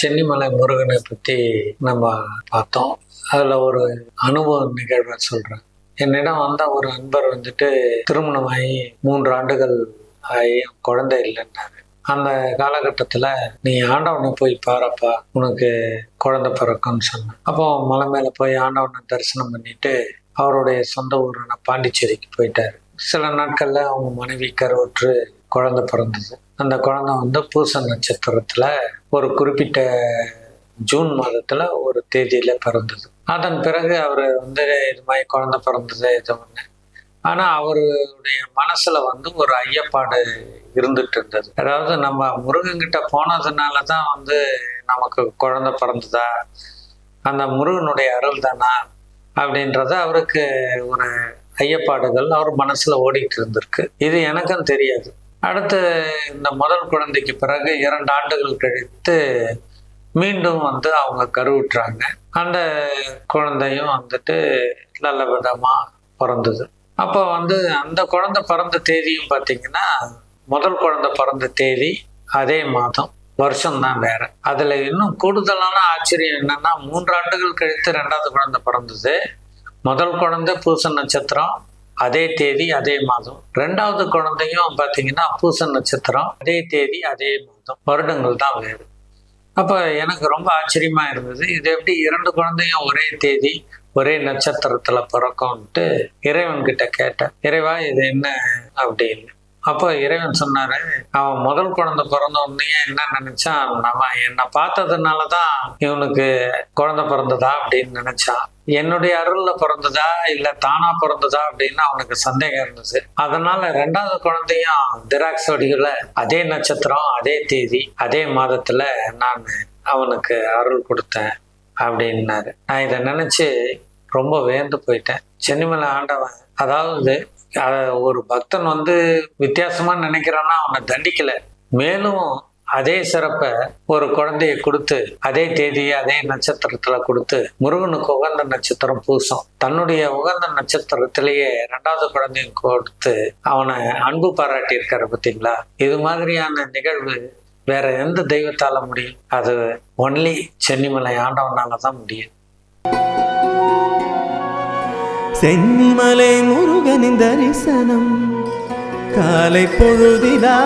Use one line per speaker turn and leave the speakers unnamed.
சென்னிமலை முருகனை பற்றி நம்ம பார்த்தோம். அதில் ஒரு அனுபவ நிகழ்வை சொல்கிறேன் என்னிடம் வந்த ஒரு அன்பர் வந்துட்டு திருமணமாகி மூன்று ஆண்டுகள் ஆகி குழந்தை இல்லைன்னாரு. அந்த காலகட்டத்தில் நீ ஆண்டவனை போய் பாருப்பா உனக்கு குழந்தை பிறக்கும்னு சொன்னேன். அப்போ மலை மேலே போய் ஆண்டவனை தரிசனம் பண்ணிட்டு அவருடைய சொந்த ஊரான பாண்டிச்சேரிக்கு போயிட்டார். சில நாட்களில் அவங்க மனைவி கருவுற்று குழந்தை பிறந்தது. அந்த குழந்தை வந்து பூச நட்சத்திரத்தில் ஒரு குறிப்பிட்ட ஜூன் மாதத்தில் ஒரு தேதியில் பிறந்தது. அதன் பிறகு அவர் வந்து இது மாதிரி குழந்தை பிறந்தது இது ஒன்று ஆனால் அவருடைய மனசில் வந்து ஒரு ஐயப்பாடு இருந்துட்டு இருந்தது. அதாவது நம்ம முருகன்கிட்ட போனதுனால தான் வந்து நமக்கு குழந்தை பிறந்ததா அந்த முருகனுடைய அருள் தானா அப்படின்றத அவருக்கு ஒரு ஐயப்பாடுகள் அவர் மனசில் ஓடிட்டு இருந்திருக்கு. இது எனக்கும் தெரியாது. அடுத்து இந்த முதல் குழந்தைக்கு பிறகு இரண்டு ஆண்டுகள் கழித்து மீண்டும் வந்து அவங்க கருவுற்றாங்க. அந்த குழந்தையும் வந்துட்டு நல்ல விதமாக பிறந்தது. அப்போ வந்து அந்த குழந்தை பிறந்த தேதியும் பார்த்தீங்கன்னா முதல் குழந்தை பிறந்த தேதி அதே மாதம். வருஷம்தான் வேற. அதில் இன்னும் கூடுதலான ஆச்சரியம் என்னன்னா மூன்று ஆண்டுகள் கழித்து ரெண்டாவது குழந்தை பிறந்தது. முதல் குழந்தை பூச நட்சத்திரம் அதே தேதி அதே மாதம். ரெண்டாவது குழந்தையும் பார்த்தீங்கன்னா பூச நட்சத்திரம். அதே தேதி அதே மாதம். வருடங்கள் தான் வேறு. அப்போ எனக்கு ரொம்ப ஆச்சரியமா இருந்தது. இது எப்படி இரண்டு குழந்தையும் ஒரே தேதி ஒரே நட்சத்திரத்துல பிறக்கும்ன்ட்டு இறைவன் கிட்ட கேட்டேன். இறைவா இது என்ன அப்படின்னு. அப்போ இறைவன் சொன்னாரு அவன் முதல் குழந்தை பிறந்த உடனே என்ன நினைச்சான்? நம்ம என்னை பார்த்ததுனால தான் இவனுக்கு குழந்தை பிறந்ததா அப்படின்னு நினைச்சான். என்னுடைய அருள்ல பிறந்ததா இல்ல தானா பிறந்ததா அப்படின்னு அவனுக்கு சந்தேகம் இருந்தது. அதனால ரெண்டாவது குழந்தையும் திராட்சோடிகளை அதே நட்சத்திரம் அதே தேதி அதே மாதத்துல நான் அவனுக்கு அருள் கொடுத்தேன் அப்படின்னாரு. நான் இதை நினைச்சு ரொம்ப வேந்து போயிட்டேன். சென்னிமலை ஆண்டவன் அதாவது ஒரு பக்தன் வந்து வித்தியாசமா நினைக்கிறான்னா அவனை தண்டிக்கல. மேலும் அதே சிறப்பை ஒரு குழந்தைய கொடுத்து அதே தேதியை அதே நட்சத்திரத்துல கொடுத்து முருகனுக்கு உகந்த நட்சத்திரம் பூசம். தன்னுடைய உகந்த நட்சத்திரத்திலேயே ரெண்டாவது குழந்தையும் கொடுத்து அவனை அன்பு பாராட்டி இருக்காரு பார்த்தீங்களா? இது மாதிரியான நிகழ்வு வேற எந்த தெய்வத்தால முடியும்? அது ஒன்லி சென்னிமலை ஆண்டவனால தான் முடியும்.
சென்னிமலை முருகனின் தரிசனம். காலை பொழுதிலா